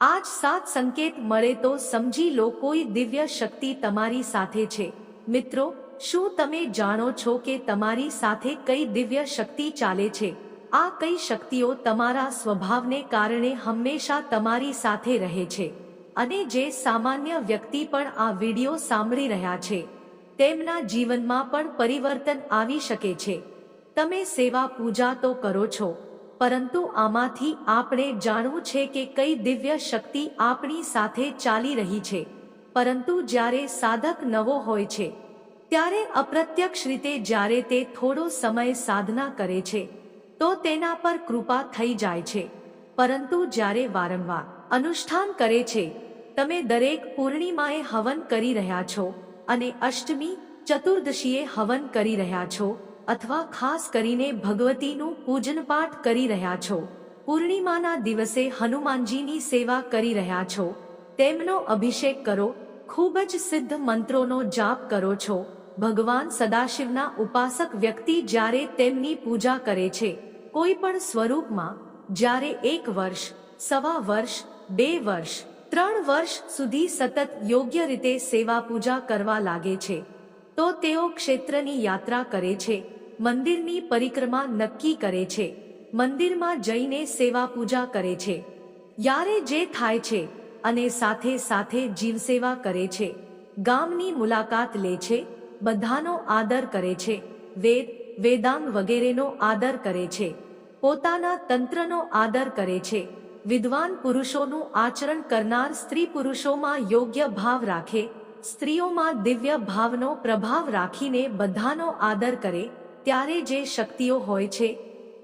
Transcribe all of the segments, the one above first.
આજ સાત સંકેત મળે તો સમજી લો કોઈ દિવ્ય શક્તિ તમારી સાથે છે. મિત્રો, શું તમે જાણો છો કે તમારી સાથે કઈ દિવ્ય શક્તિ ચાલે છે? આ કઈ શક્તિઓ તમારા સ્વભાવને કારણે હંમેશા તમારી સાથે રહે છે? અને જે સામાન્ય વ્યક્તિ પણ આ વિડિયો સાંભળી રહ્યા છે, તેમના જીવનમાં પણ પરિવર્તન આવી શકે છે. તમે સેવા પૂજા તો કરો છો પરંતુ આમાંથી આપણે જાણવું છે કે કઈ દિવ્ય શક્તિ આપણી સાથે ચાલી રહી છે. પરંતુ જ્યારે સાધક નવો હોય છે, ત્યારે અપ્રત્યક્ષ રીતે જ્યારે તે થોડો સમય સાધના કરે છે, તો તેના પર કૃપા થઈ જાય છે. પરંતુ જ્યારે વારંવાર અનુષ્ઠાન કરે છે, તમે દરેક પૂર્ણિમાએ હવન કરી રહ્યા છો અને અષ્ટમી, ચતુર્દશીએ હવન કરી રહ્યા છો અથવા ખાસ કરીને ભગવતીનું પૂજનપાઠ કરી રહ્યા છો. પૂર્ણિમાના દિવસે હનુમાનજીની સેવા કરી રહ્યા છો. તેમનો અભિષેક કરો, ખૂબ જ સિદ્ધ મંત્રોનો જાપ કરો છો. ભગવાન સદાશિવના ઉપાસક વ્યક્તિ જ્યારે તેમની પૂજા કરે છે, કોઈ પણ સ્વરૂપમાં, જ્યારે એક વર્ષ, સવા વર્ષ, બે વર્ષ, ત્રણ વર્ષ સુધી સતત યોગ્ય રીતે સેવા પૂજા કરવા લાગે છે, તો તેઓ ક્ષેત્રની યાત્રા કરે છે. મંદિરની પરિક્રમા નક્કી કરે છે. મંદિરમાં જઈને સેવા પૂજા કરે છે. યારે જે થાય છે અને સાથે સાથે જીવસેવા કરે છે. ગામની મુલાકાત લે છે, બધાનો આદર કરે છે, વેદ, વેદાંગ વગેરેનો આદર કરે છે. પોતાના તંત્રનો આદર કરે છે. વિદ્વાન પુરુષોનું આચરણ કરનાર સ્ત્રી પુરુષોમાં યોગ્ય ભાવ રાખે, સ્ત્રીઓમાં દિવ્ય ભાવનો પ્રભાવ રાખીને બધાનો આદર કરે ત્યારે જે શક્તિઓ હોય છે,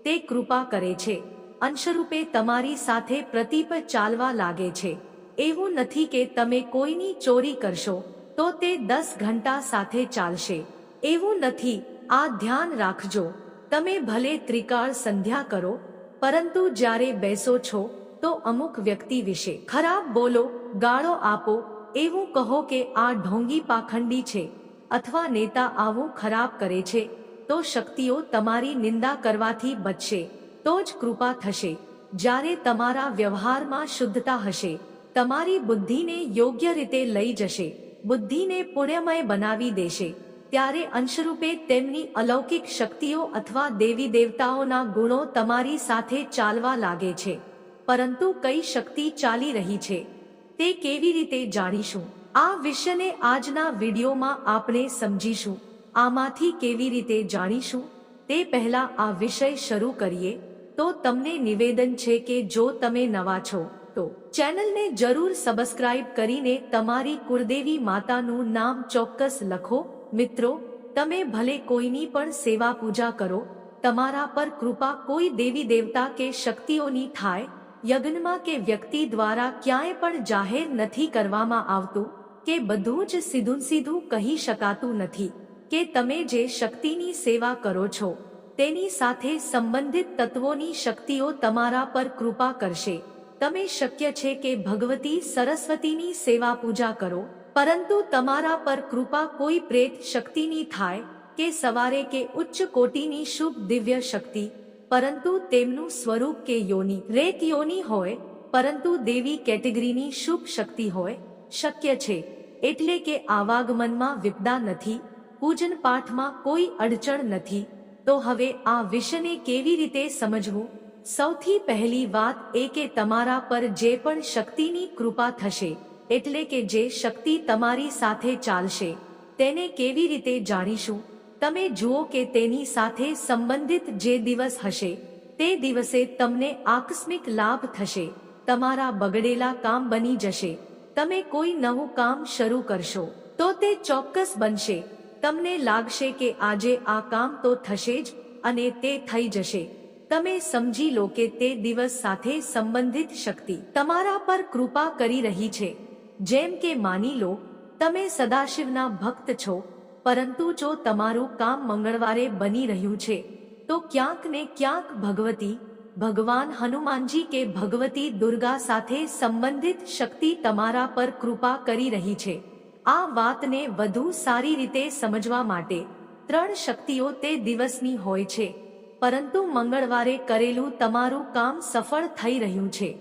તે કૃપા કરે છે. અંશરૂપે તમારી સાથે પ્રતિપ ચાલવા લાગે છે. એવું નથી કે તમે કોઈની ચોરી કરશો, તો તે દસ ઘંટા સાથે ચાલશે. એવું નથી, આ ધ્યાન રાખજો. તમે ભલે ત્રિકાળ સંધ્યા કરો, પરંતુ જ્યારે બેસો છો, તો અમુક વ્યક્તિ વિશે ખરાબ બોલો, ગાળો આપો, એવું કહો કે આ ઢોંગી પાખંડી છે, અથવા નેતા આવું ખરાબ કરે છે. તો શક્તિઓ તમારી નિંદા કરવાથી બચશે, તો જ કૃપા થશે. જ્યારે તમારા વ્યવહારમાં શુદ્ધતા હશે, તમારી બુદ્ધિને યોગ્ય રીતે લઈ જશે, બુદ્ધિને પુણ્યમય બનાવી દેશે. ત્યારે અંશરૂપે તેમની અલૌકિક શક્તિઓ અથવા દેવી દેવતાઓના ગુણો તમારી સાથે ચાલવા લાગે છે. પરંતુ કઈ શક્તિ ચાલી રહી છે, તે કેવી રીતે જાણીશું? આ વિષયને આજના વિડીયોમાં આપણે સમજીશું. આમાંથી કેવી રીતે જાણીશું? તે પહેલા આ વિષય શરૂ કરીએ. તો તમને નિવેદન છે કે જો તમે નવા છો, તો ચેનલને જરૂર સબસ્ક્રાઇબ કરીને તમારી કુળદેવી માતાનું નામ ચોક્કસ લખો. મિત્રો, તમે ભલે કોઈની પણ સેવા પૂજા કરો, તમારા પર કૃપા કોઈ દેવી દેવતા કે શક્તિઓની થાય, યજ્ઞમાં કે વ્યક્તિ દ્વારા ક્યાંય પણ જાહેર નથી કરવામાં આવતું, કે બધું જ સીધું સીધું કહી શકાતું નથી. કે તમે જે શક્તિની સેવા કરો છો, તેની સાથે સંબંધિત તત્વોની શક્તિઓ તમારા પર કૃપા કરશે. તમે શક્ય છે કે ભગવતી સરસ્વતીની સેવા પૂજા કરો, પરંતુ તમારા પર કૃપા કોઈ પ્રેત શક્તિની થાય, કે સવારે કે ઉચ્ચ કોટીની શુભ દિવ્ય શક્તિ. પરંતુ તેમનું સ્વરૂપ કે યોની, રેત યોની હોય, પરંતુ દેવી કેટેગરીની શુભ શક્તિ હોય, શક્ય છે. એટલે કે આવાગમનમાં વિપદા નથી. પૂજન પાઠમાં કોઈ અડચણ નથી. તો હવે આ વિષયને કેવી રીતે સમજવું? સૌથી પહેલી વાત એ કે તમારા પર જે પણ શક્તિની કૃપા થશે, એટલે કે જે શક્તિ તમારી સાથે ચાલશે, તેને કેવી રીતે જાણીશું? તમે જુઓ કે તેની સાથે સંબંધિત જે દિવસ હશે, તે દિવસે તમને આકસ્મિક લાભ થશે, તમારા બગડેલા કામ બની જશે, તમે કોઈ નવું કામ શરૂ કરશો, તો તે ચોક્કસ બનશે. તમને લાગશે કે આજે આ કામ તો થશે જ અને તે થઈ જશે. તમે સમજી લો કે તે દિવસ સાથે સંબંધિત શક્તિ તમારા પર કૃપા કરી રહી છે. જેમ કે માની લો, તમે સદાશિવના ભક્ત છો, પરંતુ જો તમારું કામ મંગળવારે બની રહ્યું છે, તો ક્યાંક ને ક્યાંક ભગવતી, ભગવાન હનુમાનજી કે ભગવતી દુર્ગા સાથે સંબંધિત શક્તિ તમારા પર કૃપા કરી રહી છે. આ વાતને વધુ સારી રીતે સમજવા માટે ત્રણ શક્તિઓ તે દિવસની હોય છે. પરંતુ મંગળવારે કરેલું તમારું કામ સફળ થઈ રહ્યું છે.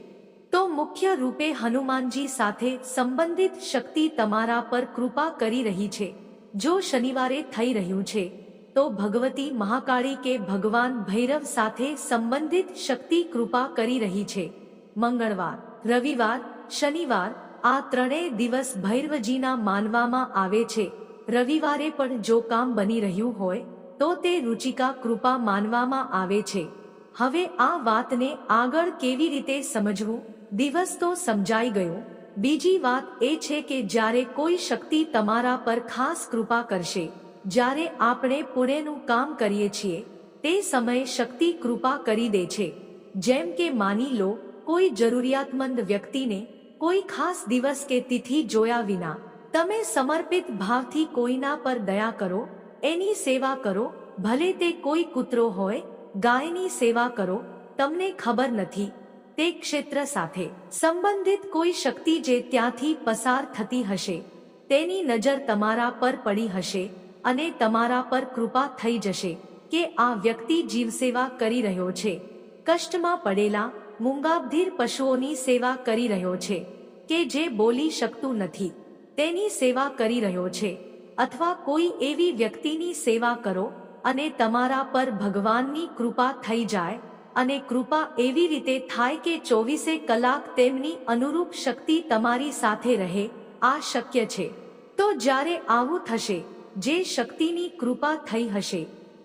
તો મુખ્ય રૂપે હનુમાનજી સાથે સંબંધિત શક્તિ તમારા પર કૃપા કરી રહી છે. જો શનિવારે થઈ રહ્યું છે, તો ભગવતી મહાકાળી કે ભગવાન ભૈરવ સાથે સંબંધિત શક્તિ કૃપા કરી રહી છે. મંગળવાર, રવિવાર, શનિવાર આ ત્રણેય દિવસ ભૈરવજીના માનવામાં આવે છે. રવિવારે પણ જો કામ બની રહ્યું હોય, તો તે રુચિકા કૃપા માનવામાં આવે છે. હવે આ વાતને આગળ કેવી રીતે સમજવું? દિવસ તો સમજાઈ ગયો. બીજી વાત એ છે કે જ્યારે કોઈ શક્તિ તમારા પર ખાસ કૃપા કરશે, જ્યારે આપણે પુણેનું કામ કરીએ છીએ, તે સમયે શક્તિ કૃપા કરી દે છે. જેમ કે માની લો, કોઈ જરૂરિયાતમંદ વ્યક્તિને કોઈ ખાસ દિવસ કે તિથિ જોયા વિના, તમે સમર્પિત ભાવથી કોઈના પર દયા કરો, એની સેવા કરો, ભલે તે કોઈ કૂતરો હોય, ગાયની સેવા કરો, તમને ખબર નથી. તે ક્ષેત્ર સાથે સંબંધિત કોઈ શક્તિ જે ત્યાંથી પસાર થતી હશે, તેની નજર તમારા પર પડી હશે અને તમારા પર કૃપા થઈ જશે કે આ વ્યક્તિ જીવસેવા કરી રહ્યો છે. કષ્ટમાં પડેલા મૂંગાબધીર પશુઓની સેવા કરી રહ્યો છે, કે જે બોલી શકતું નથી. તેની સેવા કરી રહ્યો છે, અથવા કોઈ એવી વ્યક્તિની સેવા કરો અને તમારા પર ભગવાનની કૃપા થઈ જાય, અને કૃપા એવી રીતે થાય કે ચોવીસે કલાક તેમની અનુરૂપ શક્તિ તમારી સાથે રહે, આ શક્ય છે. તો જ્યારે આવું થશે, જે શક્તિની કૃપા થઈ હશે,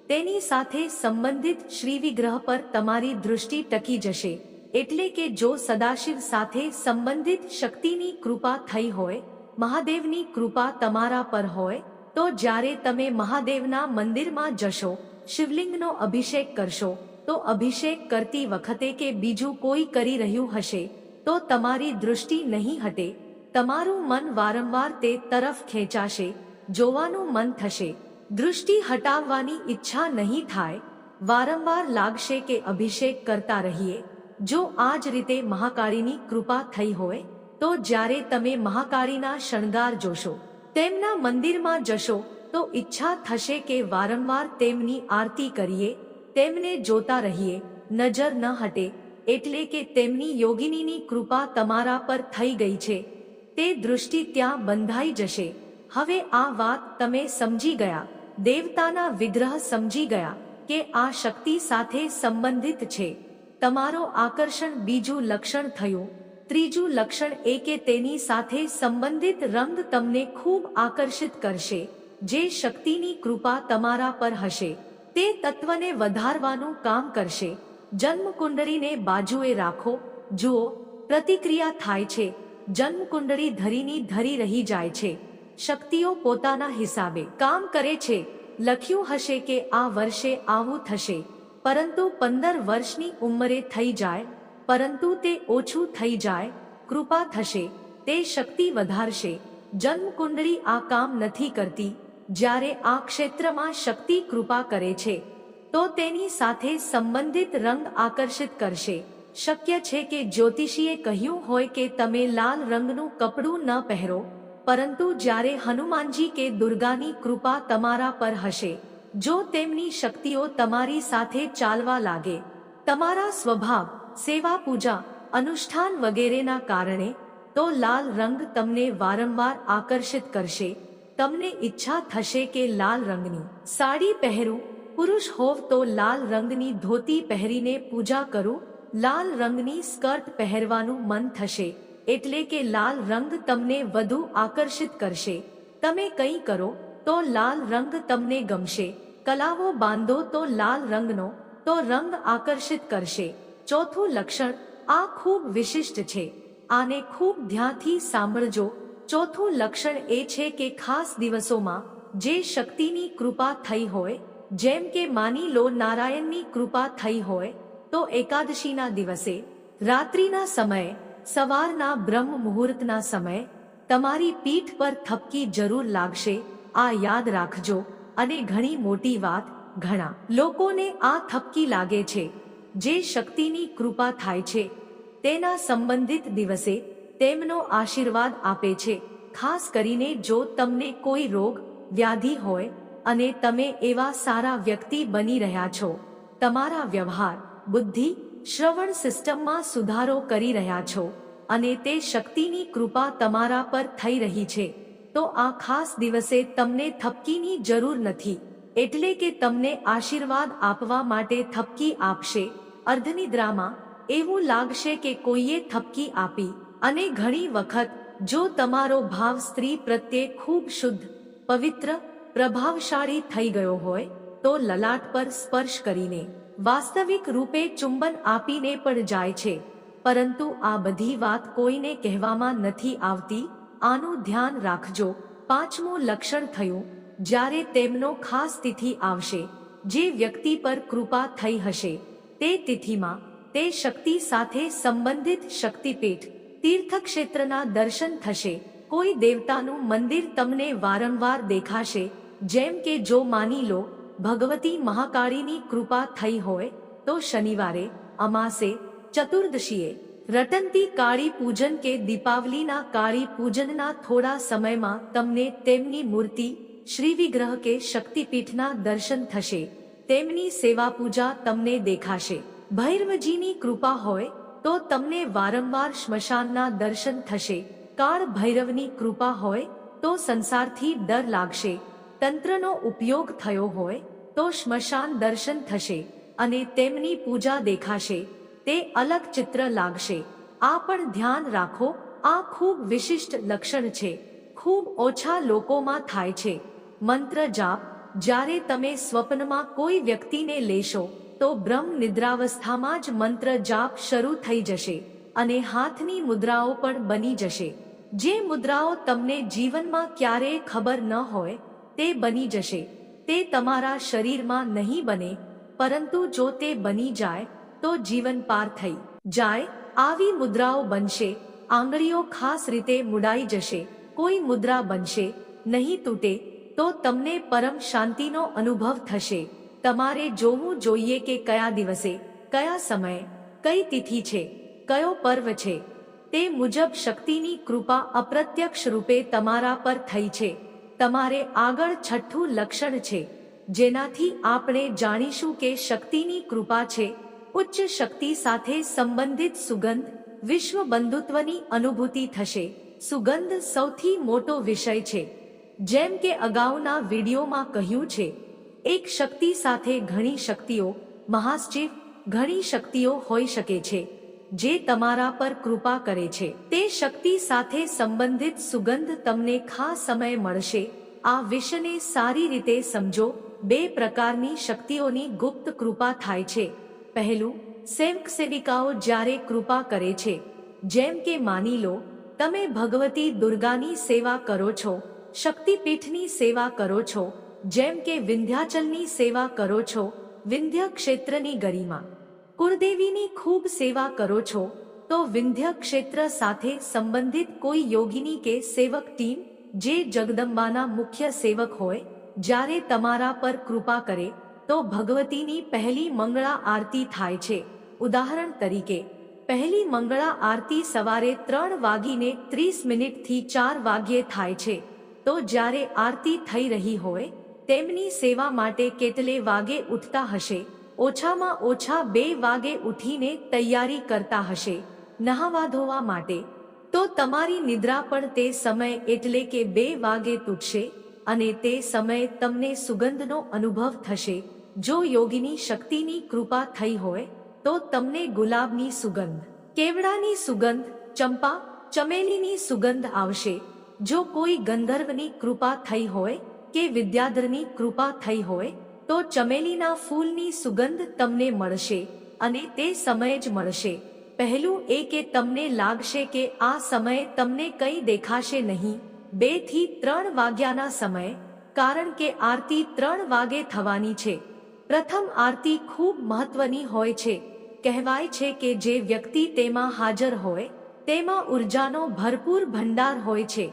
તેની સાથે સંબંધિત શ્રી વિગ્રહ પર તમારી દૃષ્ટિ ટકી જશે. એટલે કે જો સદાશિવ સાથે સંબંધિત શક્તિની કૃપા થઈ હોય, મહાદેવની કૃપા તમારા પર હોય, તો જ્યારે તમે મહાદેવના મંદિરમાં જશો, શિવલિંગનો અભિષેક કરશો, તો અભિષેક કરતી વખતે કે બીજું કોઈ કરી રહ્યું હશે, તો તમારી દૃષ્ટિ નહીં હટે, તમારું મન વારંવાર તે તરફ ખેંચાશે, જોવાનું મન થશે, દૃષ્ટિ હટાવવાની ઈચ્છા નહીં થાય, વારંવાર લાગશે કે અભિષેક કરતા રહીએ. જો આ જ રીતે મહાકાળીની કૃપા થઈ હોય, તો જ્યારે તમે મહાકાળીના શણગાર જોશો, તેમના મંદિરમાં જશો, તો ઈચ્છા થશે કે વારંવાર તેમની આરતી કરીએ, તેમને જોતા રહીએ, નજર ન હટે, એટલે કે તેમની યોગિનીની કૃપા તમારા પર થઈ ગઈ છે, તે દૃષ્ટિ ત્યાં બંધાઈ જશે. હવે આ વાત તમે સમજી ગયા, દેવતાના વિગ્રહ સમજી ગયા, કે આ શક્તિ સાથે સંબંધિત છે. તમારો આકર્ષણ બીજું લક્ષણ થયું. ત્રીજું લક્ષણ એ કે તેની સાથે સંબંધિત રંગ તમને ખૂબ આકર્ષિત કરશે, જે શક્તિની કૃપા તમારા પર હશે. તે તત્વને વધારવાનું કામ કરશે. જન્મ કુંડળીને બાજુએ રાખો. જુઓ, પ્રતિક્રિયા થાય છે. જન્મ કુંડળી ધરીની ધરી રહી જાય છે. શક્તિઓ પોતાના હિસાબે કામ કરે છે. લખ્યું હશે કે આ વર્ષે આવું થશે. પરંતુ પંદર વર્ષની ઉંમરે થઈ જાય, પરંતુ તે ઓછું થઈ જાય, કૃપા થશે, તે શક્તિ વધારશે. જન્મકુંડળી આ કામ નથી કરતી, જ્યારે આ ક્ષેત્રમાં શક્તિ કૃપા કરે છે, તો તેની સાથે સંબંધિત રંગ આકર્ષિત કરશે. શક્ય છે કે જ્યોતિષીએ કહ્યું હોય કે તમે લાલ રંગનું કપડું ન પહેરો, પરંતુ જ્યારે હનુમાનજી કે દુર્ગાની કૃપા તમારા પર હશે જો તેમની શક્તિઓ તમારી સાથે ચાલવા લાગે, તમારા સ્વભાવ, સેવા પૂજા, અનુષ્ઠાન વગેરેના કારણે, તો લાલ રંગ તમને વારંવાર આકર્ષિત કરશે. તમને ઈચ્છા થશે કે લાલ રંગની સાડી પહેરું, પુરુષ હોવ તો લાલ રંગની ધોતી પહેરીને પૂજા કરું, લાલ રંગની સ્કર્ટ પહેરવાનું મન થશે, એટલે કે લાલ રંગ તમને વધુ આકર્ષિત કરશે. તમે કંઈ કરો, તો લાલ રંગ તમને ગમશે. કલાવો બાંધો તો લાલ રંગનો, તો રંગ આકર્ષિત કરશે. ચોથું લક્ષણ, આ ખૂબ વિશિષ્ટ છે. આને ખૂબ ધ્યાનથી સાંભળજો. ચોથું લક્ષણ એ છે કે ખાસ દિવસોમાં, જે શક્તિની કૃપા થઈ હોય, જેમ કે માની લો નારાયણની કૃપા થઈ હોય, તો એકાદશીના દિવસે, રાત્રિના સમયે, સવારના બ્રહ્મ મુહૂર્તના સમયે, તમારી પીઠ પર થપકી જરૂર લાગશે. આ યાદ રાખજો. અને ઘણી મોટી વાત ઘણા લોકોને આ થપકી લાગે છે. જે શક્તિની કૃપા થાય છે, તેના સંબંધિત દિવસે તેમનો આશીર્વાદ આપે છે. ખાસ કરીને જો તમને કોઈ રોગ, વ્યાધિ હોય અને તમે એવા સારા વ્યક્તિ બની રહ્યા છો, તમારા વ્યવહાર, બુદ્ધિ, શ્રવણ સિસ્ટમમાં સુધારો કરી રહ્યા છો અને તે શક્તિની કૃપા તમારા પર થઈ રહી છે. તો આ ખાસ દિવસે તમને થપકીની જરૂર નથી, એટલે કે તમને આશીર્વાદ આપવા માટે થપકી આપશે. અર્ધનિદ્રામાં એવું લાગશે કે કોઈએ થપકી આપી, અને ઘણી વખત, જો તમારો ભાવ સ્ત્રી પ્રત્યે ખૂબ શુદ્ધ, પવિત્ર, પ્રભાવશાળી થઈ ગયો હોય, તો લલાટ પર સ્પર્શ કરીને, વાસ્તવિક રૂપે ચુંબન આપીને પણ જાય છે. પરંતુ આ બધી વાત કોઈને કહેવામાં નથી આવતી આનું ધ્યાન રાખજો. પાંચમું લક્ષણ થયું, જ્યારે તેમનો ખાસ તિથિ આવશે, જે વ્યક્તિ પર કૃપા થઈ હશે, તે તિથિમાં, તે શક્તિ સાથે સંબંધિત શક્તિપીઠ, તીર્થક્ષેત્રના દર્શન થશે, કોઈ દેવતાનું મંદિર તમને વારંવાર દેખાશે, જેમ કે જો માની લો, ભગવતી મહાકાળીની કૃપા થઈ હોય, તો શનિવારે, અમાસે, ચતુર્દશીએ રટંતી કાળી પૂજન કે દીપાવલીના કાળી પૂજનના થોડા સમયમાં તમને તેમની મૂર્તિ શ્રી વિગ્રહ કે શક્તિપીઠના દર્શન થશે. તેમની સેવા પૂજા તમને દેખાશે. ભૈરવજીની કૃપા હોય, તો તમને વારંવાર સ્મશાનના દર્શન થશે. કાળ ભૈરવની કૃપા હોય, તો સંસારથી ડર લાગશે. તંત્રનો ઉપયોગ થયો હોય, તો સ્મશાન દર્શન થશે અને તેમની પૂજા દેખાશે. તે અલગ ચિત્ર લાગશે. આ પણ ધ્યાન રાખો, આ ખૂબ વિશિષ્ટ લક્ષણ છે. ખૂબ ઓછા લોકોમાં થાય છે. મંત્ર જાપ, જ્યારે તમે સ્વપ્નમાં કોઈ વ્યક્તિને લેશો, તો બ્રહ્મ નિદ્રાવસ્થામાં જ મંત્ર જાપ શરૂ થઈ જશે અને હાથની મુદ્રાઓ પણ બની જશે. જે મુદ્રાઓ તમને જીવનમાં ક્યારેય ખબર ન હોય, તે બની જશે. તે તમારા શરીરમાં નહીં બને, પરંતુ જો તે બની જાય તો જીવન પાર થઈ. જાય, આવી મુદ્રાઓ બનશે, આંગળીઓ ખાસ રીતે મુડાઈ જશે, કોઈ મુદ્રા બનશે, નહીં તૂટે, તો તમને પરમ શાંતિનો અનુભવ થશે. તમારે જોવું જોઈએ કે કયા દિવસે, કયા સમયે, કઈ તિથિ છે, કયો પર્વ છે. તે મુજબ શક્તિની કૃપા અપ્રત્યક્ષ રૂપે તમારા પર થઈ છે. તમારે આગળ છઠ્ઠું લક્ષણ છે, જેનાથી આપણે જાણીશું કે શક્તિની કૃપા છે ઉચ્ચ શક્તિ સાથે સંબંધિત સુગંધ વિશ્વ બંધુત્વની અનુભૂતિ થશે. સુગંધ સૌથી મોટો વિષય છે. જેમ કે અગાઉના વિડીયોમાં કહ્યું છે, એક શક્તિ સાથે ઘણી શક્તિઓ, મહાશિવ, ઘણી શક્તિઓ હોઈ શકે છે, જે તમારા પર કૃપા કરે છે. તે શક્તિ સાથે સંબંધિત સુગંધ તમને ખાસ સમય મળશે. આ વિષયને સારી રીતે સમજો. બે પ્રકારની શક્તિઓની ગુપ્ત કૃપા થાય છે. પહેલું સેવક સેવિકાઓ જ્યારે કૃપા કરે છે, જેમ કે માની લો, તમે ભગવતી દુર્ગાની સેવા કરો છો, શક્તિપીઠની સેવા કરો છો, જેમ કે વિંધ્યાચલની સેવા કરો છો વિંધ્ય ક્ષેત્રની ગરિમા. કુળદેવીની ખૂબ સેવા કરો છો, તો વિંધ્ય ક્ષેત્ર સાથે સંબંધિત કોઈ યોગીની કે સેવક ટીમ, જે જગદંબાના મુખ્ય સેવક હોય, જ્યારે તમારા પર કૃપા કરે તો ભગવતીની પહેલી મંગળા આરતી થાય છે. ઉદાહરણ તરીકે, પહેલી મંગળા આરતી સવારે ત્રણ વાગીને ત્રીસ મિનિટથી ચાર વાગ્યે થાય છે. તો જ્યારે આરતી થઈ રહી હોય, તેમની સેવા માટે કેટલે વાગે ઉઠતા હશે? ઓછામાં ઓછા બે વાગે ઉઠીને તૈયારી કરતા હશે. નહાવા ધોવા માટે. તો તમારી નિદ્રા પણ તે સમય એટલે કે બે વાગે તૂટશે અને તે સમયે તમને સુગંધનો અનુભવ થશે. જો યોગીની શક્તિની કૃપા થઈ હોય, તો તમને ગુલાબની સુગંધ, કેવડાની સુગંધ, ચંપા, ચમેલીની સુગંધ આવશે. જો કોઈ ગંધર્વની કૃપા થઈ હોય કે વિદ્યાધરની કૃપા થઈ હોય, તો ચમેલીના ફૂલની સુગંધ તમને મળશે અને તે સમયે જ મળશે. પહેલું એ કે તમને લાગશે કે આ સમયે તમને કંઈ દેખાશે નહીં. બેથી ત્રણ વાગ્યાના સમયે, કારણ કે આરતી ત્રણ વાગે થવાની છે. પ્રથમ આરતી ખૂબ મહત્વની હોય છે. કહેવાય છે કે જે વ્યક્તિ તેમાં હાજર હોય, તેમાં ઉર્જાનો ભરપૂર ભંડાર હોય છે.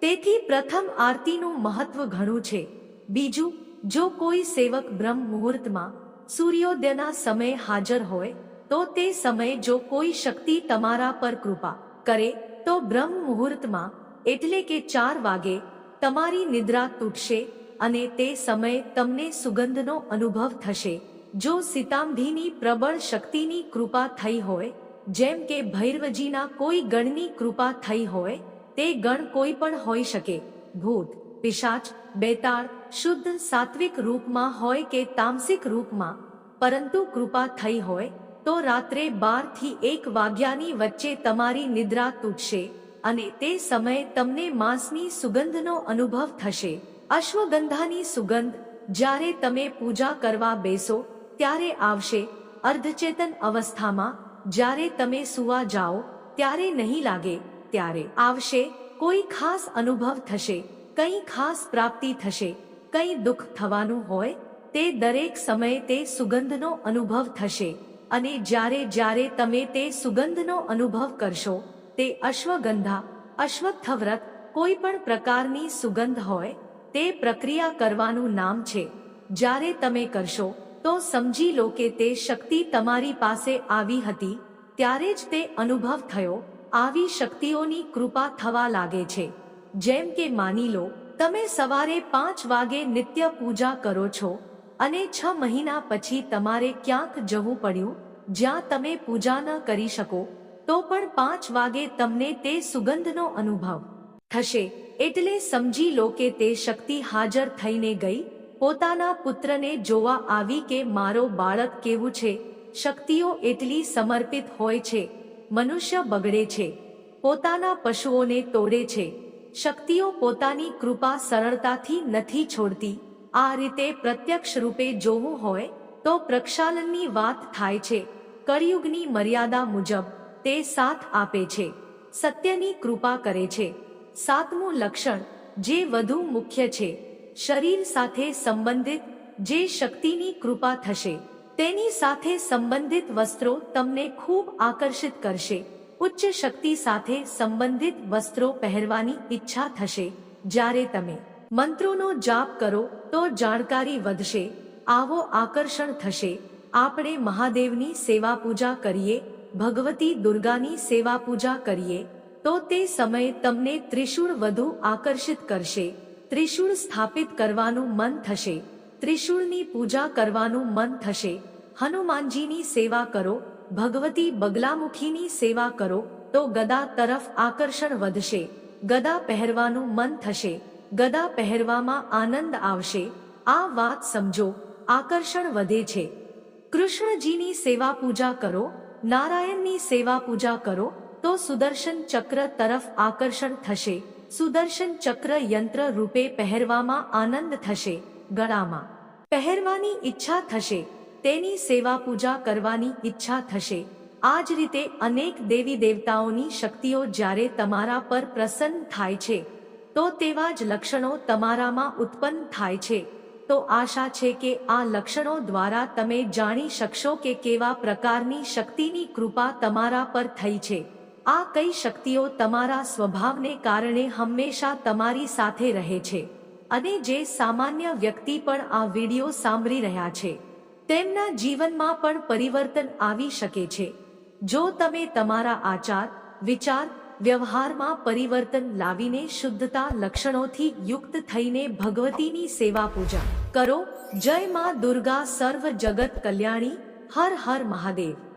તેથી પ્રથમ આરતીનું મહત્વ ઘણું છે. બીજું, જો કોઈ સેવક બ્રહ્મ મુહૂર્તમાં સૂર્યોદયના સમયે હાજર હોય, તો તે સમયે જો કોઈ શક્તિ તમારા પર કૃપા કરે, તો બ્રહ્મ મુહૂર્તમાં, એટલે કે ચાર વાગે, તમારી નિદ્રા તૂટશે અને તે સમયે તમને સુગંધનો અનુભવ થશે. જો સીતાંભીની પ્રબળ શક્તિની કૃપા થઈ હોય, જેમ કે ભૈરવજીના કોઈ ગણની કૃપા થઈ હોય, તે ગણ કોઈ પણ હોઈ શકે. ભૂત, પિશાચ, બેતાળ, શુદ્ધ સાત્વિક રૂપમાં હોય કે તામસિક રૂપમાં, પરંતુ કૃપા થઈ હોય, તો રાત્રે બારથી એક વાગ્યાની વચ્ચે તમારી નિદ્રા તૂટશે અને તે સમયે તમને માંસની સુગંધનો અનુભવ થશે. અશ્વગંધાની સુગંધ જ્યારે તમે પૂજા કરવા બેસો, ત્યારે આવશે અર્ધચેતન અવસ્થામાં. જ્યારે તમે સુવા જાઓ, ત્યારે નહીં લાગે, ત્યારે આવશે કોઈ ખાસ અનુભવ થશે, કંઈ ખાસ પ્રાપ્તિ થશે, કંઈ દુઃખ થવાનું હોય, તે દરેક સમયે તે સુગંધનો અનુભવ થશે. અને જ્યારે જ્યારે તમે તે સુગંધનો અનુભવ કરશો, તે અશ્વગંધા, અશ્વત્થવ્રત, કોઈ પણ પ્રકારની સુગંધ હોય તે પ્રક્રિયા કરવાનું નામ છે. જ્યારે તમે કરશો, તો સમજી લો કે તે શક્તિ તમારી પાસે આવી હતી, ત્યારે જ તે અનુભવ થયો. આવી શક્તિઓની કૃપા થવા લાગે છે. જેમ કે માની લો, તમે સવારે પાંચ વાગે નિત્ય પૂજા કરો છો, અને છ મહિના પછી તમારે ક્યાંક જવું પડ્યું, જ્યાં તમે પૂજા ન કરી શકો, તો પણ પાંચ વાગે તમને તે સુગંધનો અનુભવ થશે. એટલે સમજી લો કે તે શક્તિ હાજર થઈને ગઈ, પોતાના પુત્રને જોવા આવી કે મારો બાળક કેવું છે, શક્તિઓ એટલી સમર્પિત હોય છે, મનુષ્ય બગડે છે, પોતાના પશુઓને તોડે છે, શક્તિઓ પોતાની કૃપા સરળતાથી નથી છોડતી, આ રીતે પ્રત્યક્ષ રૂપે જોવું હોય, તો પ્રક્ષાલનની વાત થાય છે, કળિયુગની મર્યાદા મુજબ, તે સાથ આપે છે, સત્યની કૃપા કરે છે. સાતમું લક્ષણ, જે વધુ મુખ્ય છે, શરીર સાથે સંબંધિત, જે શક્તિની કૃપા થશે. તેની સાથે સંબંધિત વસ્ત્રો તમને ખૂબ આકર્ષિત કરશે. ઉચ્ચ શક્તિ સાથે સંબંધિત વસ્ત્રો પહેરવાની ઈચ્છા થશે. જ્યારે તમે મંત્રોનો જાપ કરો, તો જાણકારી વધશે. આવો આકર્ષણ થશે. આપણે મહાદેવની સેવા પૂજા કરીએ, ભગવતી દુર્ગાની સેવા પૂજા કરીએ. તો તે સમયે તમને ત્રિશૂળ વધુ આકર્ષિત કરશે. ત્રિશૂળ સ્થાપિત કરવાનું મન થશે. ત્રિશૂળની પૂજા કરવાનું મન થશે. હનુમાનજીની સેવા કરો. ભગવતી બગલામુખીની સેવા કરો. તો ગદા તરફ આકર્ષણ વધશે. ગદા પહેરવાનું મન થશે. ગદા પહેરવામાં આનંદ આવશે. આ વાત સમજો. આકર્ષણ વધે છે. કૃષ્ણજીની સેવા પૂજા કરો. નારાયણની સેવા પૂજા કરો. તો સુદર્શન ચક્ર તરફ આકર્ષણ થશે. સુદર્શન ચક્ર યંત્ર રૂપે પહેરવામાં આનંદ થશે. ગળામાં પહેરવાની ઈચ્છા થશે. તેની સેવા પૂજા કરવાની ઈચ્છા થશે. આ જ રીતે અનેક દેવી દેવતાઓની શક્તિઓ જ્યારે તમારા પર પ્રસન્ન થાય છે, તો તેવા જ લક્ષણો તમારામાં ઉત્પન્ન થાય છે. તો આશા છે કે આ લક્ષણો દ્વારા તમે જાણી શકશો કે કેવા પ્રકારની શક્તિની કૃપા તમારા પર થઈ છે. આ કઈ શક્તિઓ તમારા સ્વભાવને કારણે હંમેશા તમારી સાથે રહે છે? અને જે સામાન્ય વ્યક્તિ પણ આ વિડિયો સાંભળી રહ્યા છે, તેમના જીવનમાં પણ પરિવર્તન આવી શકે છે. જો તમે તમારા આચાર, વિચાર, વ્યવહારમાં પરિવર્તન લાવીને શુદ્ધતા લક્ષણોથી યુક્ત થઈને ભગવતીની સેવા પૂજા કરો. જય માં દુર્ગા સર્વ જગત કલ્યાણી. હર હર મહાદેવ.